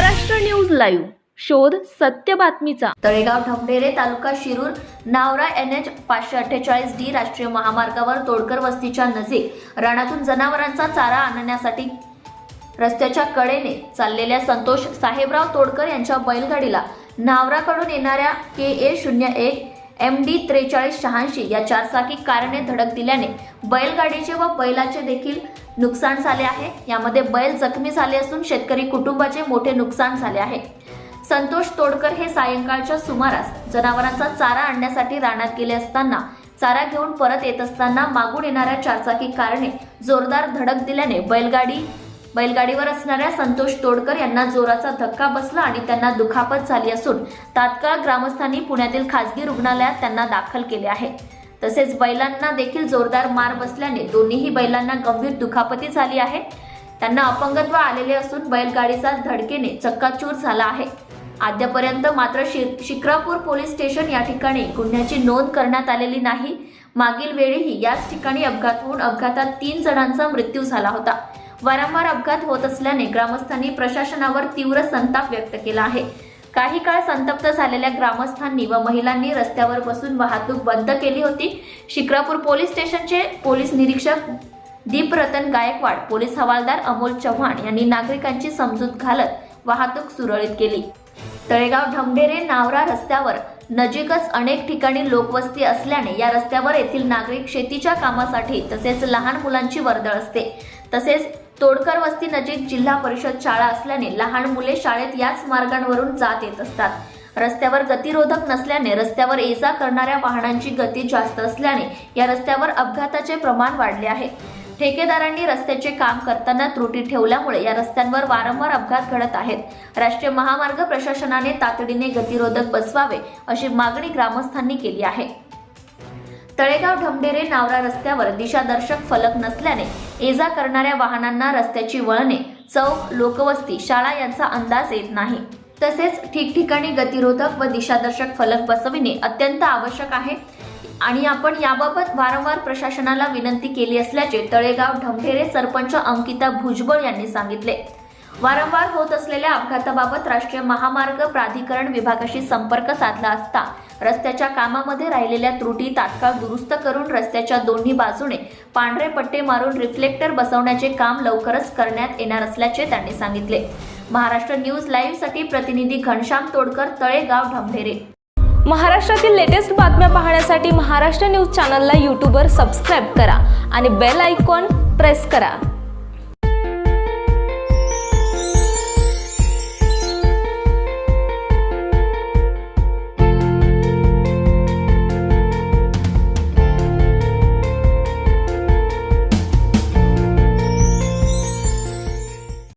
Live. शोध सत्य बातमीचा. तळेगाव ढमढेरे तालुका शिरूर नावरा एन एच पाचशे अठ्ठेचाळीस डी राष्ट्रीय महामार्गावर तोडकर वस्तीच्या नजीक रानातून जनावरांचा चारा आणण्यासाठी रस्त्याच्या कडेने चाललेल्या संतोष साहेबराव तोडकर यांच्या बैलगाडीला नावराकडून येणाऱ्या के ए शून्य एक एम डी त्रेचाळीस शहाऐंशी या चारचाकी कारने धडक दिल्याने बैलगाडीचे व बैलाचे देखील नुकसान झाले आहे. यामध्ये बैल जखमी झाले असून शेतकरी कुटुंबाचे मोठे नुकसान झाले आहे. संतोष तोडकर हे सायंकाळच्या सुमारास जनावरांचा चारा आणण्यासाठी रानात गेले असताना चारा घेऊन परत येत असताना मागून येणाऱ्या चारचाकी कारणे जोरदार धडक दिल्याने बैलगाडी बैलगाडीवर असणाऱ्या संतोष तोडकर यांना जोराचा धक्का बसला आणि त्यांना दुखापत झाली असून तात्काळ ग्रामस्थांनी पुण्यातील खासगी रुग्णालयात त्यांना दाखल केले आहे. तसेच बैलांना देखील जोरदार मार बसल्याने दोन्हीही बैलांना गंभीर दुखापती झाली आहे. त्यांना अपंगत्व आलेले असून बैलगाडीचा धडकेने चक्काचूर झाला आहे. अद्यापर्यंत मात्र शि- शिक्रापूर पोलीस स्टेशन या ठिकाणी गुन्ह्याची नोंद करण्यात आलेली नाही. मागील वेळीही याच ठिकाणी अपघात होऊन अपघातात तीन जणांचा मृत्यू झाला होता. वारंवार अपघात होत असल्याने ग्रामस्थांनी प्रशासनावर तीव्र संताप व्यक्त केला आहे. काही काळ संतप्त झालेल्या ग्रामस्थांनी व महिलांनी रस्त्यावर बसून वाहतूक बंद केली होती. शिक्रापूर पोलीस स्टेशनचे पोलीस निरीक्षक दीपरतन गायकवाड पोलीस हवालदार अमोल चव्हाण यांनी नागरिकांची समजूत घालत वाहतूक सुरळीत केली. तळेगाव ढमढेरे नावरा रस्त्यावर नजीकच अनेक ठिकाणी लोकवस्ती असल्याने या रस्त्यावर येथील नागरिक शेतीच्या कामासाठी तसेच लहान मुलांची वर्दळ असते. तसेच तोडकर वस्ती नजीक जिल्हा परिषद शाळा असल्याने लहान मुले शाळेत याच मार्गांवरून जात येत असतात. रस्त्यावर गतिरोधक नसल्याने रस्त्यावर ये जा करणाऱ्या वाहनांची गती जास्त असल्याने या रस्त्यावर अपघाताचे प्रमाण वाढले आहे. ठेकेदारांनी रस्त्याचे काम करताना त्रुटी ठेवल्यामुळे या रस्त्यांवर वारंवार अपघात घडत आहेत. राष्ट्रीय महामार्ग प्रशासनाने तातडीने गतिरोधक बसवावे अशी मागणी ग्रामस्थांनी केली आहे. तळेगाव ढमढेरे नावरा रस्त्यावर दिशादर्शक फलक नसल्याने ये जा करणाऱ्या वाहनांना रस्त्याची वळणे चौक लोकवस्ती शाळा यांचा अंदाज येत नाही. तसेच ठिकठिकाणी गतिरोधक व दिशादर्शक फलक बसविणे अत्यंत आवश्यक आहे. आणि आपण याबाबत वारंवार प्रशासनाला विनंती केली असल्याचे तळेगाव ढमढेरे सरपंच अंकिता भुजबळ यांनी सांगितले. वारंवार होत असलेल्या अपघाताबाबत राष्ट्रीय महामार्ग प्राधिकरण विभागाशी संपर्क साधला असता रस्त्याच्या कामामध्ये राहिलेल्या त्रुटी तात्काळ दुरुस्त करून रस्त्याच्या दोन्ही बाजूने पांढरे पट्टे मारून रिफ्लेक्टर बसवण्याचे काम लवकरच करण्यात येणार असल्याचे त्यांनी सांगितले. महाराष्ट्र न्यूज लाईव्हसाठी प्रतिनिधी घनश्याम तोडकर तळेगाव ढमढेरे महाराष्ट्रातील लेटेस्ट बातम्या पाहण्यासाठी महाराष्ट्र न्यूज चॅनलला यूट्यूबवर सबस्क्राईब करा आणि बेल आयकॉन प्रेस करा.